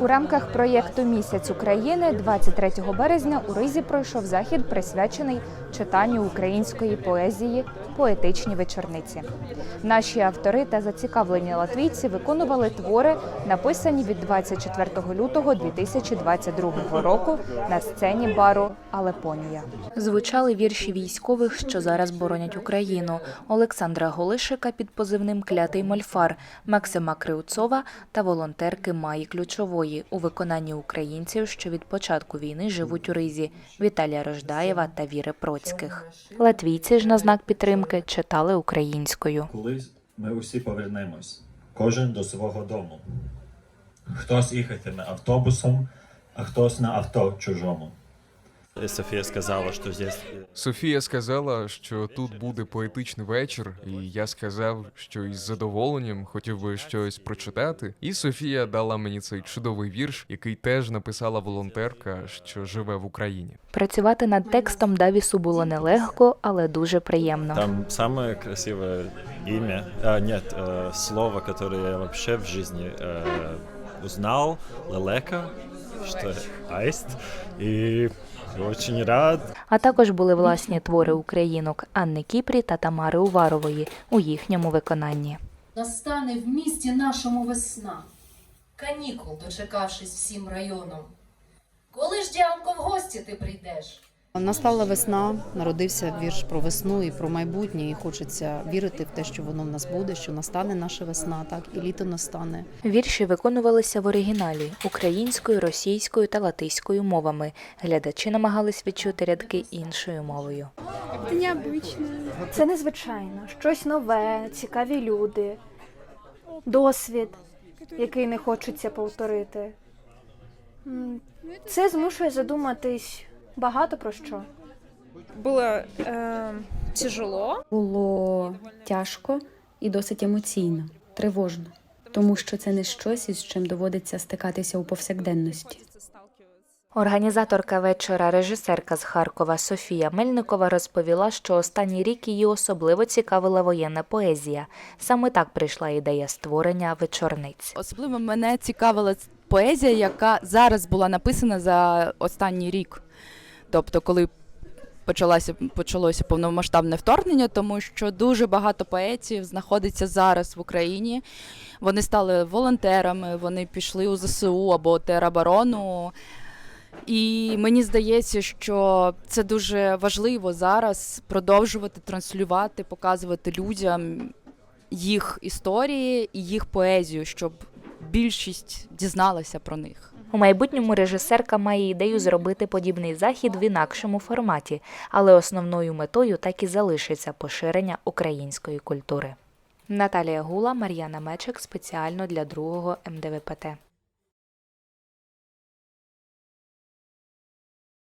У рамках проєкту Місяць України 23 березня у Ризі пройшов захід, присвячений читанню української поезії поетичні вечорниці. Наші автори та зацікавлені латвійці виконували твори, написані від 24 лютого 2022 року на сцені бару Алепонія. Звучали вірші військових, що зараз боронять Україну. Олександра Голишика під позивним Клятий Мольфар, Максима Кривцова та волонтерки Маї Ключової у виконанні українців, що від початку війни живуть у Ризі Віталія Рождаєва та Віри Процьких. Латвійці ж на знак підтримки читали українською. коли ми усі повернемось, кожен до свого дому. Хтось їхатиме автобусом, а хтось на авто чужому. София сказала, что здесь Софія сказала, що тут буде поетичний вечір, і я сказав, що із задоволенням хотів би щось прочитати. І Софія дала мені цей чудовий вірш, який теж написала волонтерка, що живе в Україні. Працювати над текстом Давісу було нелегко, але дуже приємно. там самое красивое имя, а, нет, э, слово, которое я вообще в жизни э, узнал, лелека, что аист, и очень рад. А також були власні твори українок Анни Кіпрі та Тамари Уварової у їхньому виконанні. Настане в місті нашому весна, канікул дочекавшись всім районом. Коли ж, дянко в гості ти прийдеш? Настала весна, народився вірш про весну і про майбутнє, і хочеться вірити в те, що воно в нас буде, що настане наша весна, так і літо настане. Вірші виконувалися в оригіналі українською, російською та латиською мовами. Глядачі намагались відчути рядки іншою мовою. Це необычно. Це незвичайно, щось нове, цікаві люди, досвід, який не хочеться повторити. Це змушує задуматись багато про що. Было э, тяжело. Було тяжко і досить емоційно, тривожно, тому що це не щось, із чим доводиться стикатися у повсякденності. Організаторка вечора, режисерка з Харкова Софія Мельникова розповіла, що останній рік її особливо цікавила воєнна поезія. Саме так прийшла ідея створення вечорниць. Особливо мене цікавила поезія, яка зараз була написана за останній рік. Тобто, коли почалося, почалося повномасштабне вторгнення, тому що дуже багато поетів знаходиться зараз в Україні. Вони стали волонтерами, вони пішли у ЗСУ або тероборону. І мені здається, що це дуже важливо зараз продовжувати транслювати, показувати людям їх історії і їх поезію, щоб більшість дізналася про них. У майбутньому режисерка має ідею зробити подібний захід в інакшому форматі, але основною метою так і залишиться поширення української культури. Наталія Гула, Мар'яна Мечик спеціально для другого МДВПТ.